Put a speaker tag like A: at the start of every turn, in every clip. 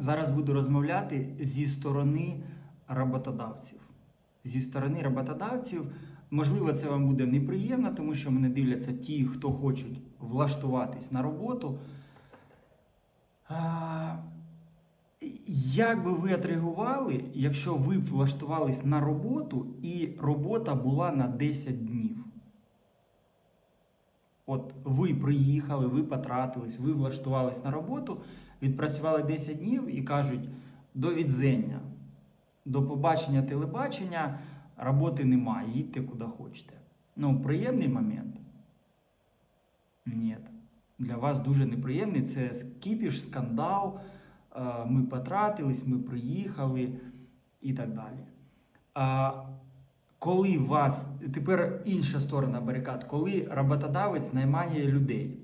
A: Зараз буду розмовляти зі сторони роботодавців. Зі сторони роботодавців, можливо, це вам буде неприємно, тому що мене дивляться ті, хто хочуть влаштуватись на роботу. Як би ви отреагували, якщо ви б влаштувались на роботу і робота була на 10 днів? От ви приїхали, ви потратились, ви влаштувались на роботу, відпрацювали 10 днів і кажуть до відзення, до побачення телебачення, роботи немає, їдьте куди хочете. Ну, приємний момент? Ні. Для вас дуже неприємний. Це кіпіш, скандал. е, Ми потратились, ми приїхали і так далі. Коли вас тепер інша сторона барикад, коли роботодавець наймає людей.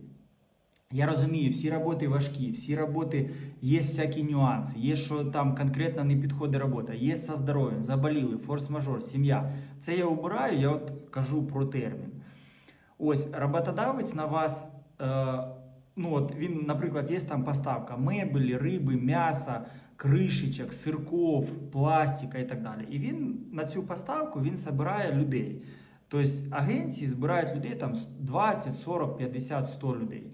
A: Я розумію, всі роботи важкі, всі роботи є всякі нюанси, є, що там конкретно не підходить робота, є со здоров'ям, заболіли, форс-мажор, сім'я. Це я обираю, я от кажу про термін. Ось роботодавець на вас, е, ну от він, наприклад, є там поставка мебелі, риби, м'яса, кришечок, сирков, пластика і так далі. І він на цю поставку він збирає людей. Тобто агенції збирають людей там 20, 40, 50, 100 людей.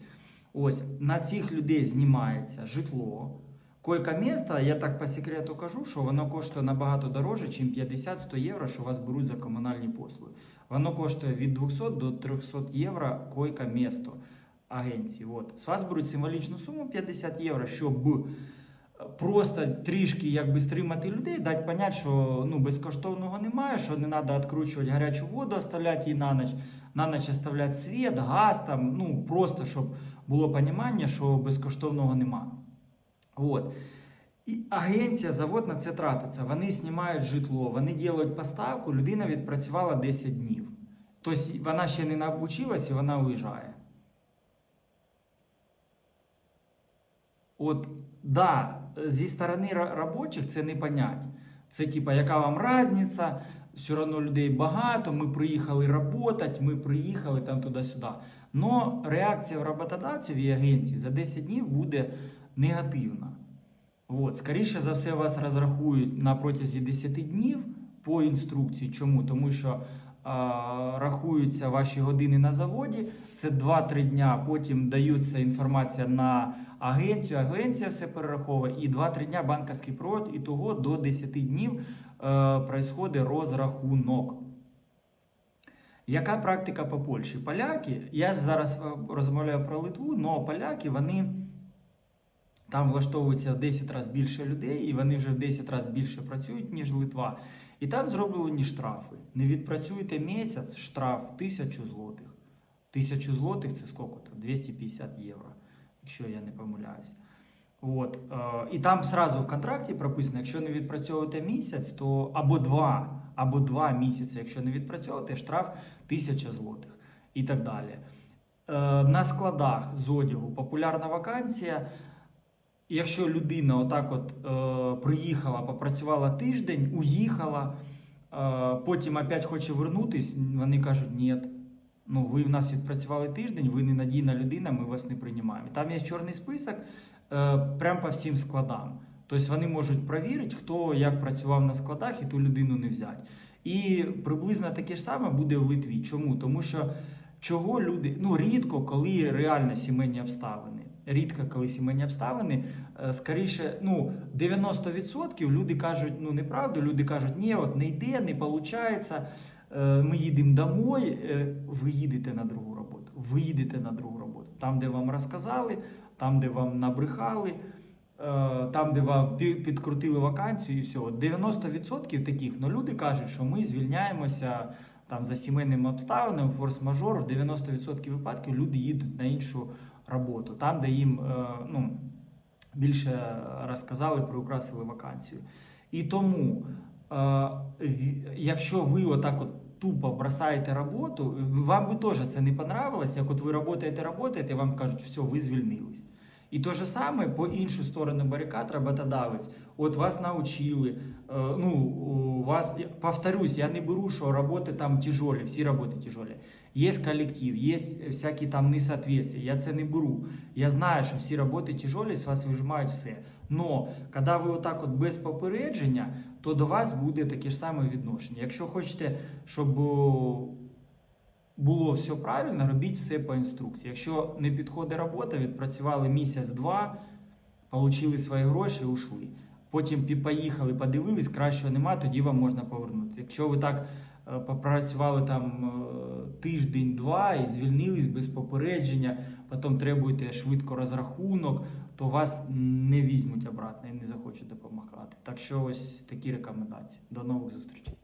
A: Ось на цих людей знімається житло. Койка місто, я так по секрету кажу, що воно коштує набагато дороже, ніж 50-100 євро, що вас беруть за комунальні послуги. Воно коштує від 200 до 300 євро койка місто агенції. От. З вас беруть символічну суму 50 євро, щоб просто трішки якби стримати людей, дати понять, що ну, безкоштовного немає, що не треба відкручувати гарячу воду, оставляти її на ніч, на ніч оставляти світ, газ, там, ну, просто щоб було розуміння, що безкоштовного немає. От. І агенція, завод на це тратиться. Вони знімають житло, вони роблять поставку, людина відпрацювала 10 днів. Тобто вона ще не навчилась і вона виїжджає. От, да, зі сторони робочих це не понять. Це типа, яка вам різниця, все одно людей багато, ми приїхали працювати, ми приїхали там туди-сюди. Но реакція роботодавців і агенції за 10 днів буде негативна. От, скоріше за все, вас розрахують на протязі 10 днів по інструкції. Чому? Тому що рахуються ваші години на заводі, це 2-3 дня, потім дається інформація на агенцію, агенція все перераховує, і 2-3 дня банківський провод, і того до 10 днів е, происходить розрахунок. Яка практика по Польщі? Поляки, я зараз е, розмовляю про Литву, але поляки вони там влаштовується в 10 разів більше людей, і вони вже в 10 разів більше працюють, ніж Литва. І там зроблені штрафи. Не відпрацюєте місяць, штраф 1000 злотих. 1000 злотих це скільки? там? 250 євро, якщо я не помиляюсь. От. Е, і там сразу в контракті прописано, якщо не відпрацьовуєте місяць, то або два, або два місяці, якщо не відпрацьовуєте, штраф 1000 злотих і так далі. Е, на складах з одягу популярна вакансія. Якщо людина отак от е, приїхала, попрацювала тиждень, уїхала, е, потім опять хоче вернутись, вони кажуть, ні, ну ви в нас відпрацювали тиждень, ви ненадійна людина, ми вас не приймаємо. Там є чорний список е, прямо по всім складам. Тобто вони можуть перевірити, хто як працював на складах і ту людину не взяти. І приблизно таке ж саме буде в Литві. Чому? Тому що чого люди, ну рідко, коли реально сімейні обставини. Рідко, коли сімейні обставини, е, скоріше, ну 90% люди кажуть ну неправду, люди кажуть, ні, от не йде, не виходить, ми їдемо домой, Е, ви їдете на другу роботу. Ви їдете на другу роботу. Там, де вам розказали, там, де вам набрехали, е, там, де вам підкрутили вакансію, і все. 90% таких, ну люди кажуть, що ми звільняємося там за сімейними обставинами, форс-мажор, в 90% випадків люди їдуть на іншу роботу, там, де їм е, ну, більше розказали, приукрасили вакансію. І тому, е, якщо ви отак от тупо бросаєте роботу, вам би теж це не понравилось, як от ви працюєте, працюєте, і вам кажуть, все, ви звільнились. І те же саме по іншу сторону барикад роботодавець. От вас научили. е, Ну, вас, повторюсь, я не беру, що роботи там тяжолі, всі роботи тяжолі. Є колектив, є всякі там несоответствия. Я це не беру. Я знаю, що всі роботи тяжелі, з вас вижимають все. Но коли ви отак от без попередження, то до вас буде таке ж саме відношення. Якщо хочете, щоб було все правильно, робіть все по інструкції. Якщо не підходить робота, відпрацювали місяць-два, отримали свої гроші ушли. Потім поїхали, подивились, кращого нема, тоді вам можна повернути. Якщо ви так е, попрацювали там е, тиждень-два і звільнились без попередження, потім требуєте швидко розрахунок, то вас не візьмуть обратно і не захочуть допомагати. Так що ось такі рекомендації. До нових зустрічей.